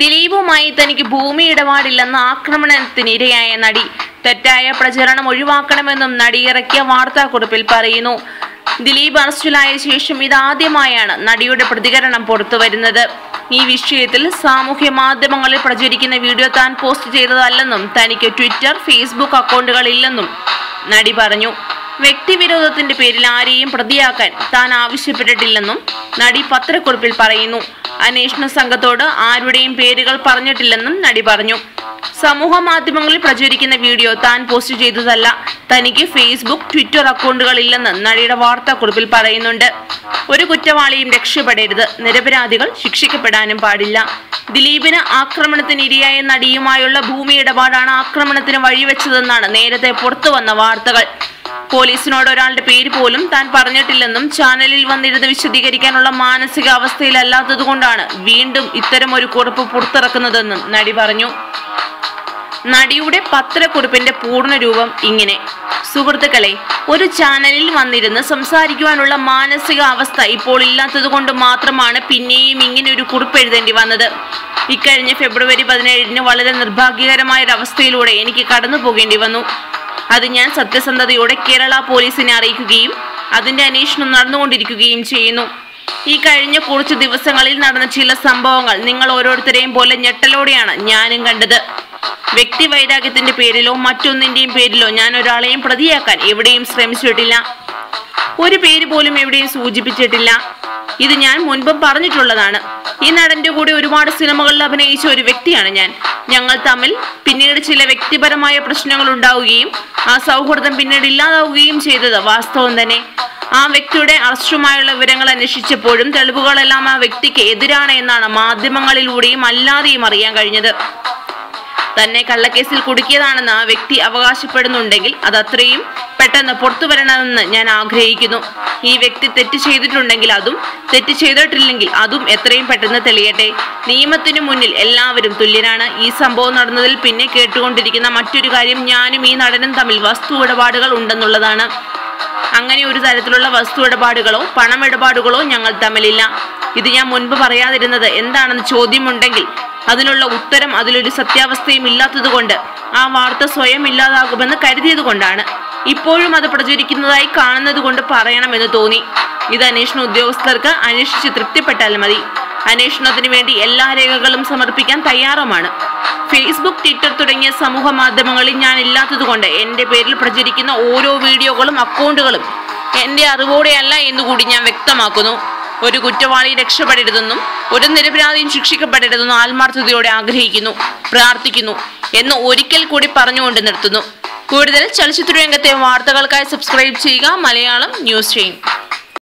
ദിലീപുമായി തനിക്ക് ഭൂമി ഇടപാടില്ലെന്ന ആക്രമണത്തിനിരയായ നടി. തെറ്റായ പ്രചരണം ഒഴിവാക്കണമെന്നും നടി ഇറക്കിയ വാർത്താക്കുറിപ്പിൽ പറയുന്നു. ദിലീപ് അറസ്റ്റിലായ ശേഷം ഇതാദ്യമായാണ് നടിയുടെ പ്രതികരണം പുറത്തുവരുന്നത്. ഈ വിഷയത്തിൽ സാമൂഹ്യ മാധ്യമങ്ങളിൽ പ്രചരിക്കുന്ന വീഡിയോ താൻ പോസ്റ്റ് ചെയ്തതല്ലെന്നും തനിക്ക് ട്വിറ്റർ ഫേസ്ബുക്ക് അക്കൗണ്ടുകളില്ലെന്നും നടി പറഞ്ഞു. വ്യക്തിവിരോധത്തിന്റെ പേരിൽ ആരെയും പ്രതിയാക്കാൻ താൻ ആവശ്യപ്പെട്ടിട്ടില്ലെന്നും നടി പത്രക്കുറിപ്പിൽ പറയുന്നു. അന്വേഷണ സംഘത്തോട് ആരുടെയും പേരുകൾ പറഞ്ഞിട്ടില്ലെന്നും നടി പറഞ്ഞു. സമൂഹ മാധ്യമങ്ങളിൽ പ്രചരിക്കുന്ന വീഡിയോ താൻ പോസ്റ്റ് ചെയ്തതല്ല. തനിക്ക് ഫേസ്ബുക്ക് ട്വിറ്റർ അക്കൗണ്ടുകളില്ലെന്ന് നടിയുടെ വാർത്താക്കുറിപ്പിൽ പറയുന്നുണ്ട്. ഒരു കുറ്റവാളിയും രക്ഷപ്പെടരുത്. നിരപരാധികൾ ശിക്ഷിക്കപ്പെടാനും പാടില്ല. ദിലീപിന് ആക്രമണത്തിന് ഇരയായ നടിയുമായുള്ള ഭൂമി ഇടപാടാണ് ആക്രമണത്തിന് വഴിവെച്ചതെന്നാണ് നേരത്തെ പുറത്തുവന്ന വാർത്തകൾ. പോലീസിനോട് ഒരാളുടെ പേര് പോലും താൻ പറഞ്ഞിട്ടില്ലെന്നും ചാനലിൽ വന്നിരുന്ന് വിശദീകരിക്കാനുള്ള മാനസിക അവസ്ഥയിലല്ലാത്തതുകൊണ്ടാണ് വീണ്ടും ഒരു കുറിപ്പ് പുറത്തിറക്കുന്നതെന്നും നടി പറഞ്ഞു. നടിയുടെ പത്രക്കുറിപ്പിന്റെ പൂർണരൂപം ഇങ്ങനെ. സുഹൃത്തുക്കളെ ഒരു ചാനലിൽ വന്നിരുന്ന് സംസാരിക്കുവാനുള്ള മാനസിക അവസ്ഥ ഇപ്പോൾ ഇല്ലാത്തതുകൊണ്ട് മാത്രമാണ് പിന്നെയും ഇങ്ങനെ ഒരു കുറിപ്പ് എഴുതേണ്ടി വന്നത്. ഇക്കഴിഞ്ഞ ഫെബ്രുവരി പതിനേഴിന് വളരെ നിർഭാഗ്യകരമായ ഒരു അവസ്ഥയിലൂടെ എനിക്ക് കടന്നു പോകേണ്ടി വന്നു. അത് ഞാൻ സത്യസന്ധതയോടെ കേരള പോലീസിനെ അറിയിക്കുകയും അതിന്റെ അന്വേഷണം നടന്നുകൊണ്ടിരിക്കുകയും ചെയ്യുന്നു. ഈ കഴിഞ്ഞ കുറച്ച് ദിവസങ്ങളിൽ നടന്ന ചില സംഭവങ്ങൾ നിങ്ങൾ ഓരോരുത്തരെയും പോലെ ഞെട്ടലോടെയാണ് ഞാനും കണ്ടത്. വ്യക്തി വൈരാഗ്യത്തിന്റെ പേരിലോ മറ്റൊന്നിന്റെയും പേരിലോ ഞാൻ ഒരാളെയും പ്രതിയാക്കാൻ എവിടെയും ശ്രമിച്ചിട്ടില്ല. ഒരു പേര് പോലും എവിടെയും സൂചിപ്പിച്ചിട്ടില്ല. ഇത് ഞാൻ മുൻപും പറഞ്ഞിട്ടുള്ളതാണ്. ഈ നടന്റെ കൂടെ ഒരുപാട് സിനിമകളിൽ അഭിനയിച്ച ഒരു വ്യക്തിയാണ് ഞാൻ. ഞങ്ങൾ തമ്മിൽ പിന്നീട് ചില വ്യക്തിപരമായ പ്രശ്നങ്ങൾ ഉണ്ടാവുകയും ആ സൗഹൃദം പിന്നീട് ഇല്ലാതാവുകയും ചെയ്തത് വാസ്തവം തന്നെ. ആ വ്യക്തിയുടെ അറസ്റ്റുമായുള്ള വിവരങ്ങൾ അന്വേഷിച്ചപ്പോഴും തെളിവുകളെല്ലാം ആ വ്യക്തിക്ക് എതിരാണ് എന്നാണ് മാധ്യമങ്ങളിലൂടെയും അല്ലാതെയും അറിയാൻ കഴിഞ്ഞത്. തന്നെ കള്ളക്കേസിൽ കുടുക്കിയതാണെന്ന് ആ വ്യക്തി അവകാശപ്പെടുന്നുണ്ടെങ്കിൽ അത് അത്രയും പെട്ടെന്ന് പുറത്തു വരണമെന്ന് ഞാൻ ആഗ്രഹിക്കുന്നു. ഈ വ്യക്തി തെറ്റ് ചെയ്തിട്ടുണ്ടെങ്കിൽ അതും തെറ്റ് ചെയ്തിട്ടില്ലെങ്കിൽ അതും എത്രയും പെട്ടെന്ന് തെളിയട്ടെ. നിയമത്തിനു മുന്നിൽ എല്ലാവരും തുല്യരാണ്. ഈ സംഭവം നടന്നതിൽ പിന്നെ കേട്ടുകൊണ്ടിരിക്കുന്ന മറ്റൊരു കാര്യം ഞാനും ഈ നടനും തമ്മിൽ വസ്തു ഇടപാടുകൾ ഉണ്ടെന്നുള്ളതാണ്. അങ്ങനെ ഒരു തരത്തിലുള്ള വസ്തു ഇടപാടുകളോ പണം ഇടപാടുകളോ ഞങ്ങൾ തമ്മിലില്ല. ഇത് ഞാൻ മുൻപ് പറയാതിരുന്നത് എന്താണെന്ന് ചോദ്യമുണ്ടെങ്കിൽ അതിനുള്ള ഉത്തരം അതിലൊരു സത്യാവസ്ഥയും ഇല്ലാത്തതുകൊണ്ട് ആ വാർത്ത സ്വയം ഇല്ലാതാകുമെന്ന് കരുതിയത് കൊണ്ടാണ് ഇപ്പോഴും അത് പ്രചരിക്കുന്നതായി കാണുന്നത് കൊണ്ട് പറയണമെന്ന് തോന്നി. ഇത് അന്വേഷണ ഉദ്യോഗസ്ഥർക്ക് അന്വേഷിച്ച് തൃപ്തിപ്പെട്ടാൽ മതി. അന്വേഷണത്തിന് വേണ്ടി എല്ലാ രേഖകളും സമർപ്പിക്കാൻ തയ്യാറുമാണ്. ഫേസ്ബുക്ക് ട്വിറ്റർ തുടങ്ങിയ സമൂഹ മാധ്യമങ്ങളിൽ ഞാൻ ഇല്ലാത്തതുകൊണ്ട് എന്റെ പേരിൽ പ്രചരിക്കുന്ന ഓരോ വീഡിയോകളും അക്കൗണ്ടുകളും എന്റെ അറിവോടെയല്ല എന്നുകൂടി ഞാൻ വ്യക്തമാക്കുന്നു. ഒരു കുറ്റവാളി രക്ഷപ്പെടരുതെന്നും ഒരു നിരപരാധിയും ശിക്ഷിക്കപ്പെടരുതെന്നും ആത്മാർത്ഥതയോടെ ആഗ്രഹിക്കുന്നു പ്രാർത്ഥിക്കുന്നു എന്ന് ഒരിക്കൽ കൂടി പറഞ്ഞുകൊണ്ട് നിർത്തുന്നു. കൂടുതൽ ചലച്ചിത്ര രംഗത്തെ വാർത്തകൾക്കായി സബ്സ്ക്രൈബ് ചെയ്യുക. മലയാളം ന്യൂസ് ചെയ്യും